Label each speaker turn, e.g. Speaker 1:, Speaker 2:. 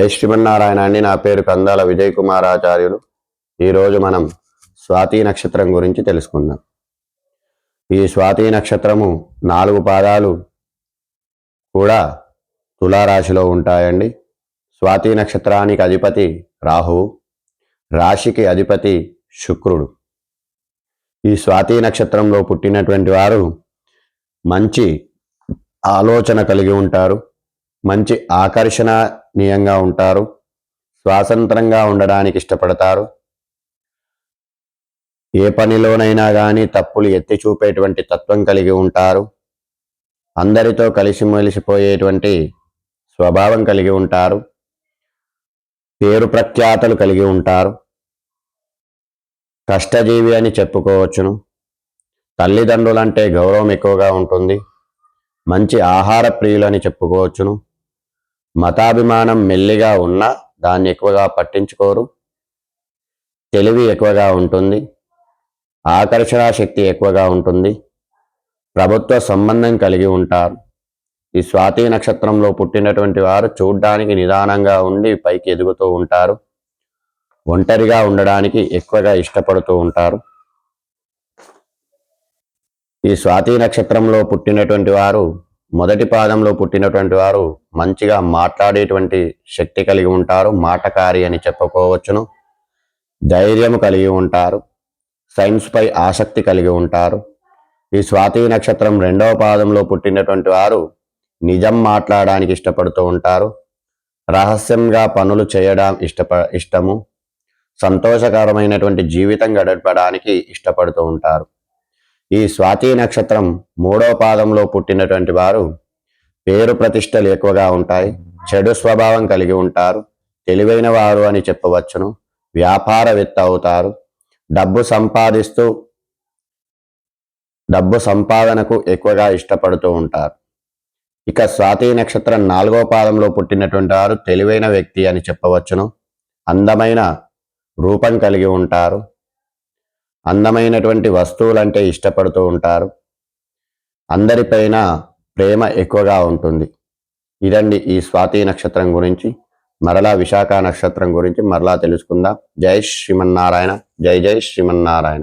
Speaker 1: జై శ్రీమన్నారాయణ అండి? నా పేరు కందాల విజయ్ కుమార్ ఆచార్యులు ఈరోజు మనం స్వాతి నక్షత్రం గురించి తెలుసుకుందాం. ఈ స్వాతి నక్షత్రము నాలుగు పాదాలు కూడా తులారాశిలో ఉంటాయండి. స్వాతి నక్షత్రానికి అధిపతి రాహువు రాశికి అధిపతి శుక్రుడు. ఈ స్వాతి నక్షత్రంలో పుట్టినటువంటి వారు మంచి ఆలోచన కలిగి ఉంటారు. మంచి ఆకర్షణ నియంగా ఉంటారు. స్వాతంత్రంగా ఉండడానికి ఇష్టపడతారు. ఏ పనిలోనైనా కానీ తప్పులు ఎత్తి చూపేటువంటి తత్వం కలిగి ఉంటారు. అందరితో కలిసిమెలిసిపోయేటువంటి స్వభావం కలిగి ఉంటారు. పేరు ప్రఖ్యాతలు కలిగి ఉంటారు. కష్టజీవి అని చెప్పుకోవచ్చును. తల్లిదండ్రులంటే గౌరవం ఎక్కువగా ఉంటుంది. మంచి ఆహార ప్రియులు అని చెప్పుకోవచ్చును. మతాభిమానం మెల్లిగా ఉన్నా దాన్ని ఎక్కువగా పట్టించుకోరు. తెలివి ఎక్కువగా ఉంటుంది. ఆకర్షణ శక్తి ఎక్కువగా ఉంటుంది. ప్రభుత్వ సంబంధం కలిగి ఉంటారు. ఈ స్వాతి నక్షత్రంలో పుట్టినటువంటి వారు చూడ్డానికి నిదానంగా ఉండి పైకి ఎదుగుతూ ఉంటారు. ఒంటరిగా ఉండడానికి ఎక్కువగా ఇష్టపడుతూ ఉంటారు. ఈ స్వాతి నక్షత్రంలో పుట్టినటువంటి వారు మొదటి పాదంలో పుట్టినటువంటి వారు మంచిగా మాట్లాడేటువంటి శక్తి కలిగి ఉంటారు మాటకారి అని చెప్పుకోవచ్చును. ధైర్యం కలిగి ఉంటారు సైన్స్పై ఆసక్తి కలిగి ఉంటారు. ఈ స్వాతి నక్షత్రం రెండవ పాదంలో పుట్టినటువంటి వారు నిజం మాట్లాడడానికి ఇష్టపడుతూ ఉంటారు. రహస్యంగా పనులు చేయడం ఇష్టప ఇష్టము. సంతోషకరమైనటువంటి జీవితం గడపడానికి ఇష్టపడుతూ ఉంటారు. ఈ స్వాతి నక్షత్రం మూడో పాదంలో పుట్టినటువంటి వారు పేరు ప్రతిష్టలు ఎక్కువగా ఉంటాయి చెడు స్వభావం కలిగి ఉంటారు తెలివైన వారు అని చెప్పవచ్చును వ్యాపారవేత్త అవుతారు డబ్బు సంపాదిస్తూ డబ్బు సంపాదనకు ఎక్కువగా ఇష్టపడుతూ ఉంటారు. ఇక స్వాతి నక్షత్రం నాలుగో పాదంలో పుట్టినటువంటి వారు తెలివైన వ్యక్తి అని చెప్పవచ్చును అందమైన రూపం కలిగి ఉంటారు అందమైనటువంటి వస్తువులంటే ఇష్టపడుతూ ఉంటారు. అందరిపైన ప్రేమ ఎక్కువగా ఉంటుంది. ఇదండి ఈ స్వాతి నక్షత్రం గురించి. మరలా విశాఖ నక్షత్రం గురించి మరలా తెలుసుకుందాం. జై శ్రీమన్నారాయణ. జై జై శ్రీమన్నారాయణ.